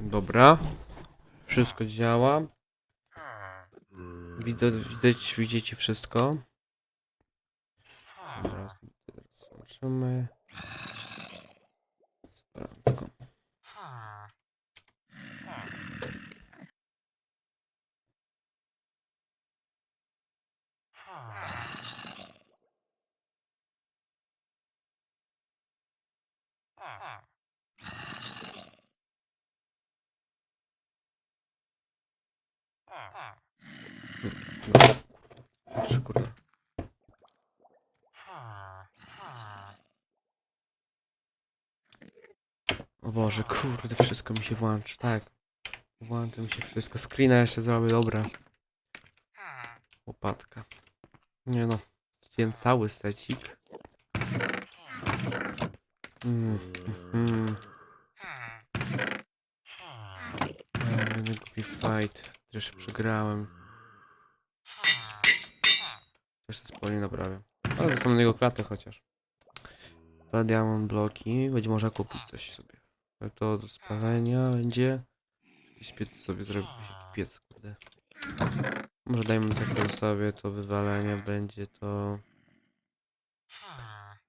Dobra. Wszystko działa. Widzę, widać, widzicie wszystko. Dobra, teraz zobaczymy. Sprawdzę. Patrzę, kurde. O Boże, kurde, wszystko mi się włączy, tak. Włączy mi się wszystko. Screena jeszcze zrobię, dobra. Łopatka. Nie no, wziąłem cały secik. Mm, mm, mm. Eee, głupi fight. Też przegrałem. Też to spokojnie naprawię. Ale zostanę jego klatę chociaż. Dwa diamond bloki. Będzie można kupić coś sobie. To do spalenia będzie. Jakiś piec sobie zrobić. Piec, kurde. Może dajmy tak zostawię, to wywalenie będzie to...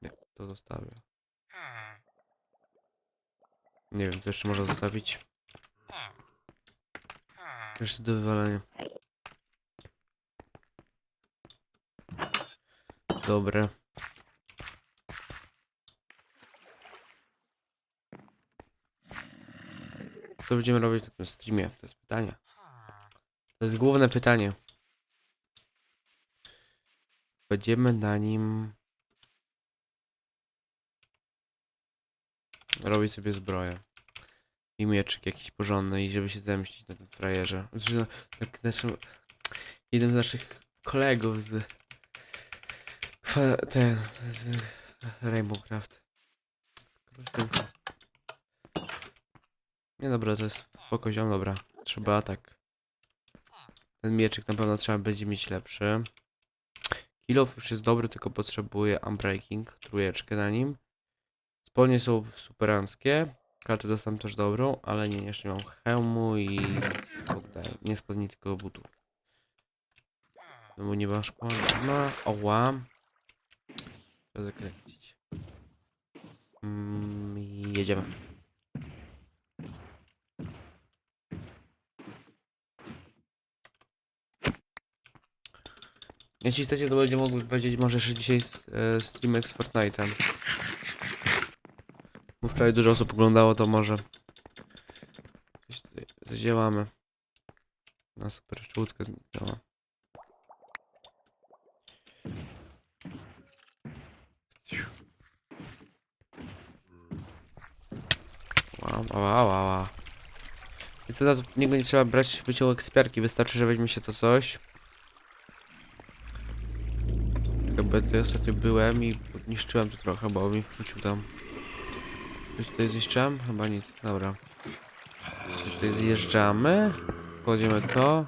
Nie, to zostawię. Nie wiem, co jeszcze można zostawić. Jeszcze do wywalenia. Dobre. Co będziemy robić na tym streamie? To jest pytanie. To jest główne pytanie. Będziemy na nim robić sobie zbroję. I mieczyk jakiś porządny i żeby się zemścić na tym frajerze. Znaczy, no, tak naszym, jeden z naszych kolegów z ten z Rainbow Craft. Nie dobra, to jest spoko ziom, dobra. Trzeba tak. Ten mieczyk na pewno trzeba będzie mieć lepszy. Kilof już jest dobry, tylko potrzebuje Unbreaking, trójeczkę na nim. Spodnie są superanckie. Kartę dostałem też dobrą, ale nie, jeszcze nie mam hełmu i kurde, nie spodni, tylko butów. No bo nie ma szkła, ma, oła. Trzeba zakręcić. Mm, jedziemy. Jeśli chcecie, to będzie mógł powiedzieć może jeszcze dzisiaj e, streamek z Fortnite'em. Wczoraj dużo osób oglądało, to może zadziałamy. Na super, łódka zniknęła. Wow, wow, wow. I teraz niego nie trzeba brać wyciągu ekspiarki, wystarczy, że weźmie się to coś. Jakby tutaj ostatnio byłem i podniszczyłem to trochę, bo mi wrócił tam. Coś tutaj zniszczyłem? Chyba nic, dobra. Tutaj zjeżdżamy. Kładziemy to.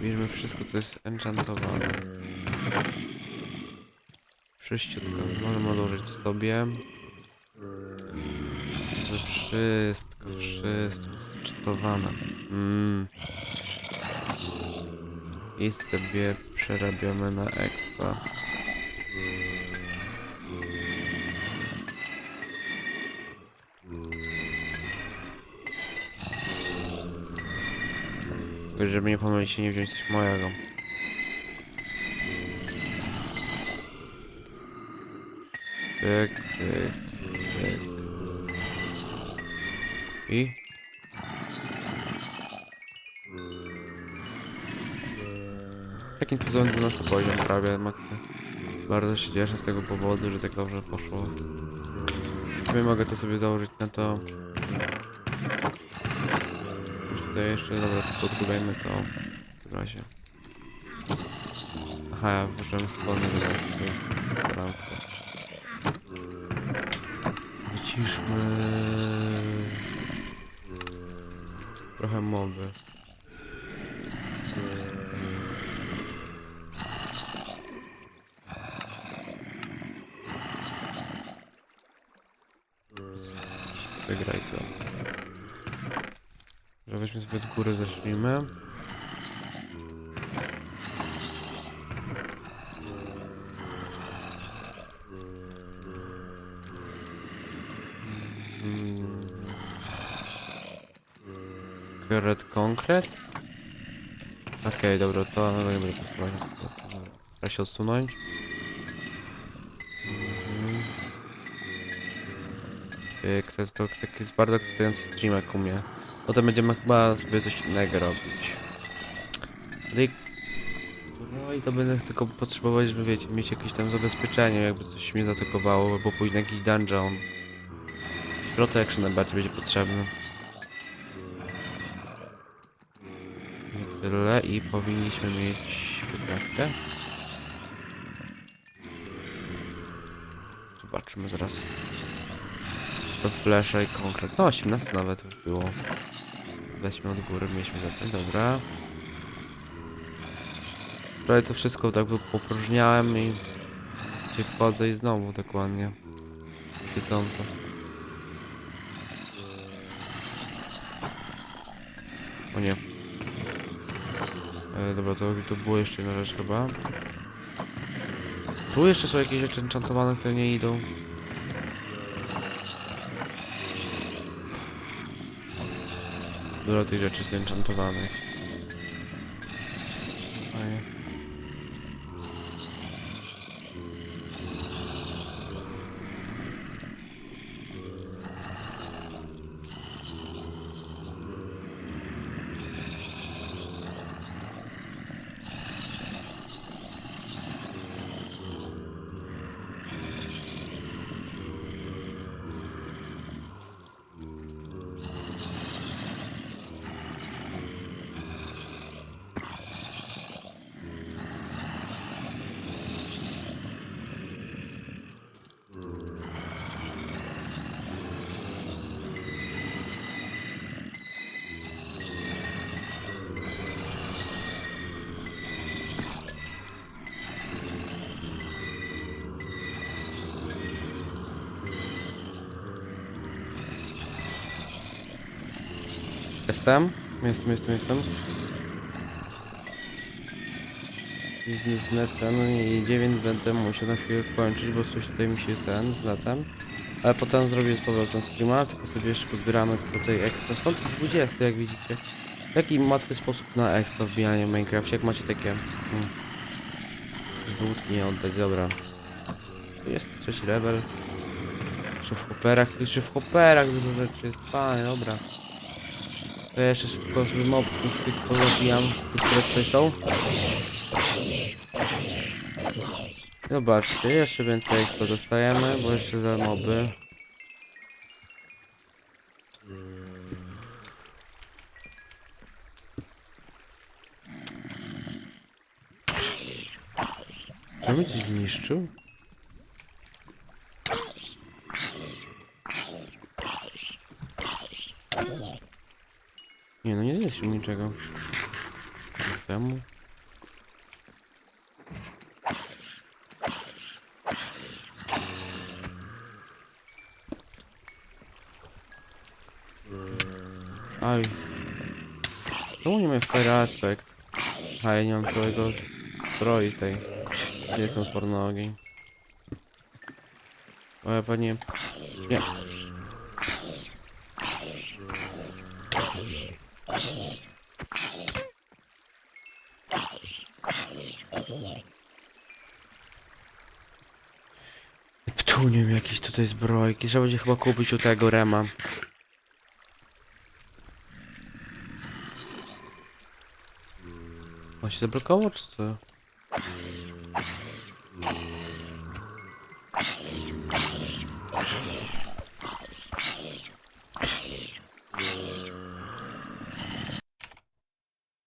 Bierzemy wszystko, co jest enchantowane. Wszyściutko. Możemy odłożyć sobie. Wszystko, wszystko zczytowane. Mm. I dwie przerabiamy na expa. Żeby nie pomylić się, nie wziąć coś mojego. Tyk, tyk, tyk. I? Takim sposobem 12 poziom prawie maksy. Bardzo się cieszę z tego powodu, że tak dobrze poszło. Nie mogę to sobie założyć na to. Tutaj jeszcze, dobra, to podbudajmy to. W razie. Aha, ja włożyłem spodnie do nas, to jest elegancko. Wyciszmy... Trochę moby. Wygraj to. Weźmy sobie od góry, zacznijmy. Carrot konkret? Okej, dobra, to no, nie będę pasować. Trzeba się odsunąć. Mhm. Pyk, to jest, to taki jest bardzo ekscytujący streamek u mnie. Potem będziemy chyba sobie coś innego robić. No i, to będę tylko potrzebować, żeby wiecie, mieć jakieś tam zabezpieczenie, jakby coś mnie zaatakowało, albo pójść na jakiś dungeon. Protection najbardziej będzie potrzebny. I tyle i powinniśmy mieć 15. Zobaczymy zaraz. To flasha i konkret. No 18 nawet już było. Weźmy od góry, mieliśmy zatem, dobra. Prawie to wszystko tak popróżniałem i się wchodzę i znowu dokładnie. Świecąco. O nie. E, dobra, to, to było jeszcze jedna rzecz chyba. Tu jeszcze są jakieś rzeczy enchantowane, które nie idą. Dużo tych rzeczy jest enchantowanych. Fajnie. Jestem? Jestem, jestem, jestem. Biznes ten i 9 będę musiał na chwilę kończyć, bo coś tutaj mi się ten z. Ale potem zrobię z powrotem streama, tylko sobie jeszcze podbieramy tutaj extra. Są to 20 jak widzicie. Taki łatwy sposób na extra wbijanie w Minecraft, jak macie takie... Hmm, Złód nie oddać, dobra. Tu jest trzeci level. Jeszcze w hoperach, jeszcze w hoperach dużo rzeczy jest, fajnie, dobra. To ja jeszcze szybko sobie mobków tych pozabijam, które tutaj są. Zobaczcie, jeszcze więcej expo bo jeszcze za moby. Nie no, nie zniszczył niczego. Temu. Aj. Czemu nie ma fire aspekt? A ja nie mam całego zbroi tej. Gdzie są pornogi? O ja pewnie... Nie. Neptunium jakieś tutaj zbrojki. Trzeba będzie chyba kupić u tego Rema. On się zablokował czy co?